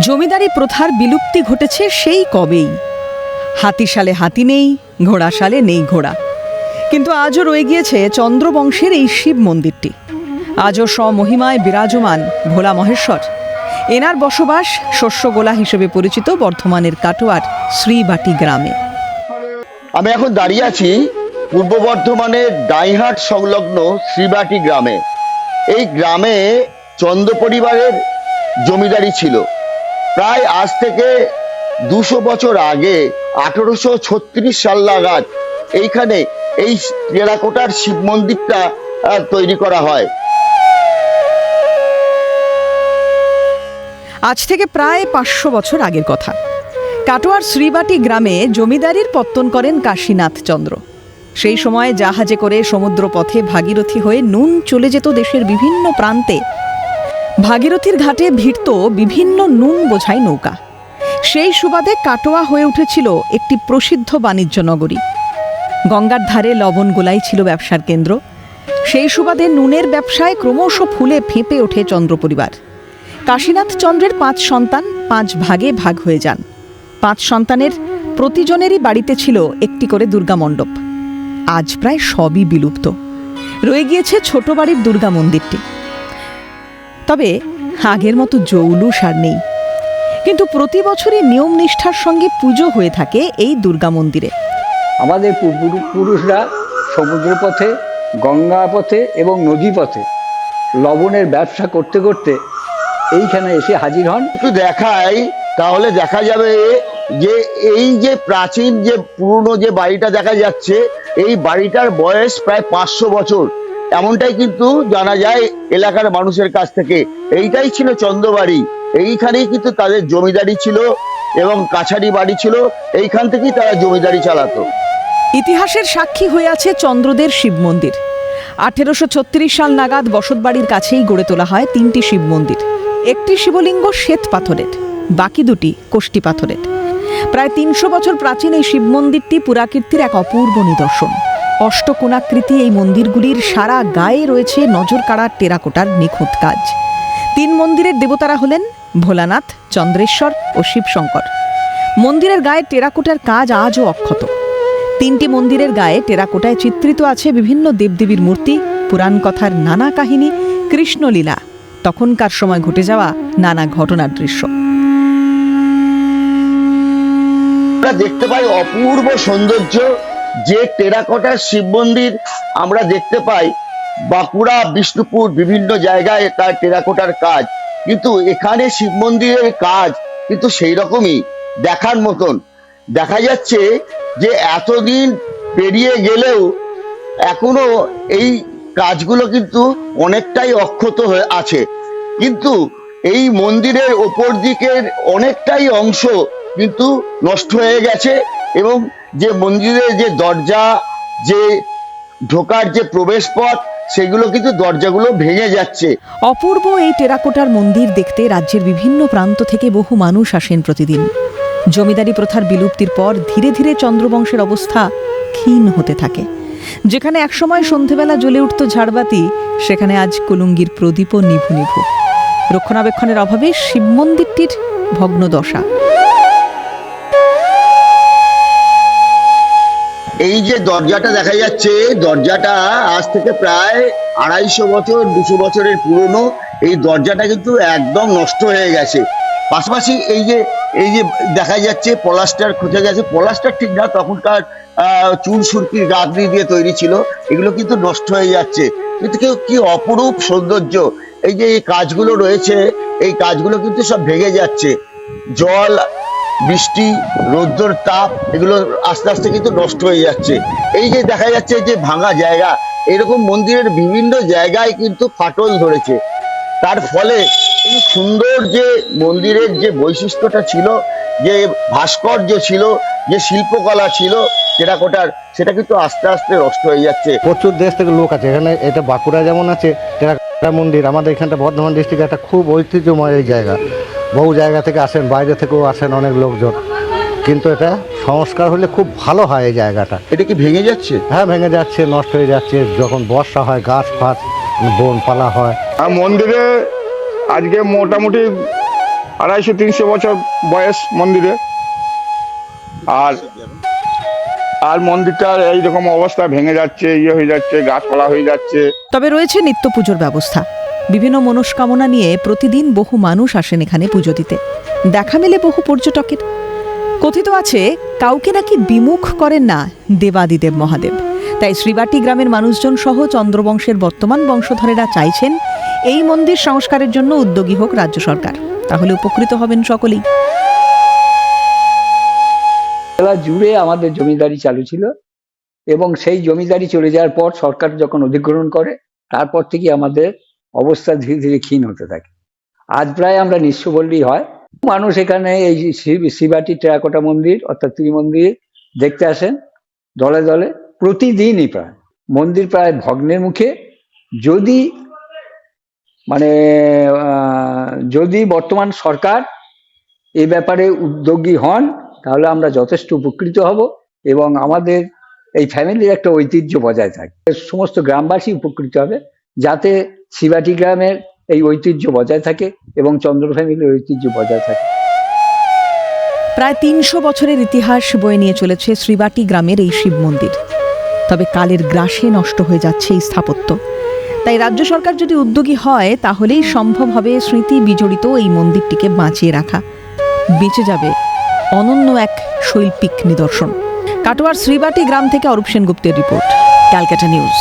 জমিদারি প্রথার বিলুপ্তি ঘটেছে সেই কবেই। হাতিশালে হাতি নেই, ঘোড়াশালে নেই ঘোড়া। কিন্তু আজও রয়ে গিয়েছে চন্দ্রবংশের এই শিব মন্দিরটি। আজও স্বমহিমায় বিরাজমান ভোলা মহেশ্বর। এনার বসবাস শস্যগোলা হিসেবে পরিচিত বর্ধমানের কাটোয়ার শ্রীবাটি গ্রামে। আমি এখন দাঁড়িয়ে আছি পূর্ব বর্ধমানের ডাইহাট সংলগ্ন শ্রীবাটি গ্রামে। এই গ্রামে চন্দ্র পরিবারের জমিদারি ছিল। প্রায় আজ থেকে দুশো বছর আগে আঠারোশো ছত্রিশ সাল নাগাদ এইখানে এই টেরাকোটার শিব মন্দিরটা তৈরি করা হয়। আজ থেকে প্রায় পাঁচশো বছর আগের কথা। কাটোয়ার শ্রীবাটি গ্রামে জমিদারির পত্তন করেন কাশীনাথ চন্দ্র। সেই সময় জাহাজে করে সমুদ্র পথে ভাগীরথী হয়ে নুন চলে যেত দেশের বিভিন্ন প্রান্তে। ভাগীরথীর ঘাটে ভিড়ত বিভিন্ন নুন বোঝাই নৌকা। সেই সুবাদে কাটোয়া হয়ে উঠেছিল একটি প্রসিদ্ধ বাণিজ্য নগরী। গঙ্গার ধারে লবণ গোলাই ছিল ব্যবসার কেন্দ্র। সেই সুবাদে নুনের ব্যবসায় ক্রমশ ফুলে ফেঁপে ওঠে চন্দ্র পরিবার। কাশীনাথ চন্দ্রের পাঁচ সন্তান পাঁচ ভাগে ভাগ হয়ে যান। পাঁচ সন্তানের প্রতিজনেরই বাড়িতে ছিল একটি করে দুর্গা মণ্ডপ। আজ প্রায় সবই বিলুপ্ত। রয়ে গিয়েছে ছোট বাড়ির দুর্গা মন্দিরটি। তবে আগের মতো জৌলুস আর নেই। কিন্তু প্রতি বছরই নিয়ম নিষ্ঠার সঙ্গে পুজো হয়ে থাকে এই দুর্গা মন্দিরে। আমাদের পূর্ব- পুরুষরা সমুদ্র পথে গঙ্গা পথে এবং নদী পথে লবণের ব্যবসা করতে করতে এইখানে এসে হাজির হন। একটু দেখাই তাহলে দেখা যাবে যে, এই যে প্রাচীন, যে পুরনো যে বাড়িটা দেখা যাচ্ছে, এই বাড়িটার বয়স প্রায় পাঁচশো বছর। এমনটাই কিন্তু জানা যায় এলাকার মানুষের কাছ থেকে। এইটাই ছিল চন্দ্রবাড়ি। এইখানেই কিন্তু তাদের জমিদারি ছিল এবং কাছারি বাড়ি ছিল। এইখান থেকেই তারা জমিদারি চালাতো। ইতিহাসের সাক্ষী হয়ে আছে চন্দ্রদের শিব মন্দির। আঠেরোশো ছত্রিশ সাল নাগাদ বসতবাড়ির কাছেই গড়ে তোলা হয় তিনটি শিব মন্দির। একটি শিবলিঙ্গ শ্বেত পাথরের, বাকি দুটি কোষ্টি পাথরের। প্রায় তিনশো বছর প্রাচীন এই শিব মন্দিরটি পুরাকীর্তির এক অপূর্ব নিদর্শন। অষ্টকোণাকৃতি এই মন্দিরগুলির সারা গায়ে রয়েছে নজর কাড়া টেরাকোটার নিখুঁত কাজ। তিন মন্দিরের দেবতারা হলেন ভোলানাথ, চন্দ্রেশ্বর ও শিবশঙ্কর। মন্দিরের গায়ে টেরাকোটার কাজ আজও অক্ষত। তিনটি মন্দিরের গায়ে টেরাকোটায় চিত্রিত আছে বিভিন্ন দেবদেবীর মূর্তি, পুরাণ কথার নানা কাহিনী, কৃষ্ণলীলা। তখনকার সময় ঘটে যাওয়া নানা ঘটনার দৃশ্য। আমরা দেখতে পাই অপূর্ব সৌন্দর্য। যে টেরাকোটার শিব মন্দির আমরা দেখতে পাই, বাঁকুড়া, বিষ্ণুপুর, বিভিন্ন জায়গায় তার টেরাকোটার কাজ। কিন্তু এখানে শিব মন্দিরের কাজ কিন্তু সেই রকমই দেখার মতন। দেখা যাচ্ছে যে এতদিন পেরিয়ে গেলেও এখনও এই কাজগুলো কিন্তু অনেকটাই অক্ষত হয়ে আছে। কিন্তু এই মন্দিরের ওপর দিকের অনেকটাই অংশ কিন্তু নষ্ট হয়ে গেছে এবং যে মন্দিরের যে দরজা, যে ঢোকার যে প্রবেশ পথ সেগুলো কিন্তু দরজাগুলো ভেঙে যাচ্ছে। অপূর্ব এই টেরাকোটার মন্দির দেখতে রাজ্যের বিভিন্ন প্রান্ত থেকে বহু মানুষ আসেন প্রতিদিন। জমিদারি প্রথার বিলুপ্তির পর ধীরে ধীরে চন্দ্রবংশের অবস্থা ক্ষীণ হতে থাকে। যেখানে একসময় সন্ধেবেলা জ্বলে উঠত ঝাড়বাতি, সেখানে আজ কুলুঙ্গির প্রদীপও নিভু নিভু। রক্ষণাবেক্ষণের অভাবে শিব মন্দিরটির ভগ্নদশা। এই যে দরজাটা দেখা যাচ্ছে দরজাটা আজ থেকে প্রায় আড়াইশো বছর দুশো বছরের পুরনো। এই দরজাটা কিন্তু একদম নষ্ট হয়ে গেছে। পাশাপাশি এই যে এই যে দেখা যাচ্ছে পলাস্টার খুঁজে গেছে। পলাস্টার ঠিক না তখনকার আহ, চুন সুরকির গাগরি দিয়ে তৈরি ছিল। এগুলো কিন্তু নষ্ট হয়ে যাচ্ছে। কিন্তু কেউ কি অপরূপ সৌন্দর্য। এই যে এই কাজগুলো রয়েছে এই কাজগুলো কিন্তু সব ভেঙে যাচ্ছে। জল বৃষ্টি রৌদ্র তাপ, এগুলো আস্তে আস্তে কিন্তু নষ্ট হয়ে যাচ্ছে। এই যে দেখা যাচ্ছে যে ভাঙা জায়গা, এরকম মন্দিরের বিভিন্ন জায়গায় কিন্তু ফাটল ধরেছে। তার ফলে এই সুন্দর যে মন্দিরের যে বৈশিষ্ট্যটা ছিল, যে ভাস্কর্য ছিল, যে শিল্পকলা ছিল, টেরাকোটার, সেটা কিন্তু আস্তে আস্তে নষ্ট হয়ে যাচ্ছে। প্রচুর দেশ থেকে লোক আছে। এখানে এটা বাঁকুড়া যেমন আছে, টেরাকোটা মন্দির, আমাদের এখানটা বর্ধমান ডিস্ট্রিক্টে একটা খুব ঐতিহ্যময় এই জায়গা। বহু জায়গা থেকে আসেন বাইরে থেকেও আসেন অনেক লোকজন। কিন্তু এটা সংস্কার হলে খুব ভালো হয় এই জায়গাটা। এটা কি ভেঙে যাচ্ছে? হ্যাঁ ভেঙে যাচ্ছে নষ্ট হয়ে যাচ্ছে। যখন বর্ষা হয় গাছ ফাছ বন পালা হয়। আর মন্দিরে আজকে মোটামুটি আড়াইশো তিনশো বছর বয়স মন্দিরে। আর আর মন্দিরটার এইরকম অবস্থা ভেঙে যাচ্ছে ইয়ে হয়ে যাচ্ছে গাছপালা হয়ে যাচ্ছে। তবে রয়েছে নিত্য পুজোর ব্যবস্থা। বিভিন্ন মনস্কামনা নিয়ে প্রতিদিন বহু মানুষ আসেন এখানে পুজো দিতে। দেখা মেলে বহু পর্যটকের। কথিত আছে, কাউকে নাকি বিমুখ করেন না দেবাদিদেব মহাদেব। তাই শ্রীবাটি গ্রামের মানুষজন সহ চন্দ্রবংশের বর্তমান বংশধরেরা চাইছেন এই মন্দির সংস্কারের জন্য উদ্যোগী হোক রাজ্য সরকার। তাহলে উপকৃত হবেন সকলেই। জেলা জুড়ে আমাদের জমিদারি চালু ছিল এবং সেই জমিদারি চলে যাওয়ার পর সরকার যখন অধিগ্রহণ করে, তারপর থেকে আমাদের অবস্থা ধীরে ধীরে ক্ষীণ হতে থাকে। আজ প্রায় আমরা নিঃস্ব বললেই হয়। মানুষ এখানে এই শিব- শিবাটি টেরাকোটা মন্দির অর্থাৎ ত্রিমন্দির দেখতে আসেন দলে দলে। প্রতিদিনই প্রায়, মন্দির প্রায় ভগ্নের মুখে। যদি মানে যদি বর্তমান সরকার এ ব্যাপারে উদ্যোগী হন, তাহলে আমরা যথেষ্ট উপকৃত হব এবং আমাদের এই ফ্যামিলির একটা ঐতিহ্য বজায় থাকে। সমস্ত গ্রামবাসী উপকৃত হবে যাতে শিবাটি গ্রামের এই ঐতিহ্য বজায় থাকে এবং চন্দ্র ফ্যামিলির ঐতিহ্য বজায় থাকে। প্রায় তিনশো বছরের ইতিহাস বয়ে নিয়ে চলেছে শ্রীবাটি গ্রামের এই শিব মন্দির। তবে কালের গ্রাসে নষ্ট হয়ে যাচ্ছে এই স্থাপত্য। তাই রাজ্য সরকার যদি উদ্যোগী হয়, তাহলেই সম্ভব হবে স্মৃতি বিজড়িত এই মন্দিরটিকে বাঁচিয়ে রাখা। বেঁচে যাবে অনন্য এক শৈল্পিক নিদর্শন। কাটোয়ার শ্রীবাটি গ্রাম থেকে অরূপ সেনগুপ্তের রিপোর্ট, ক্যালকাটা নিউজ।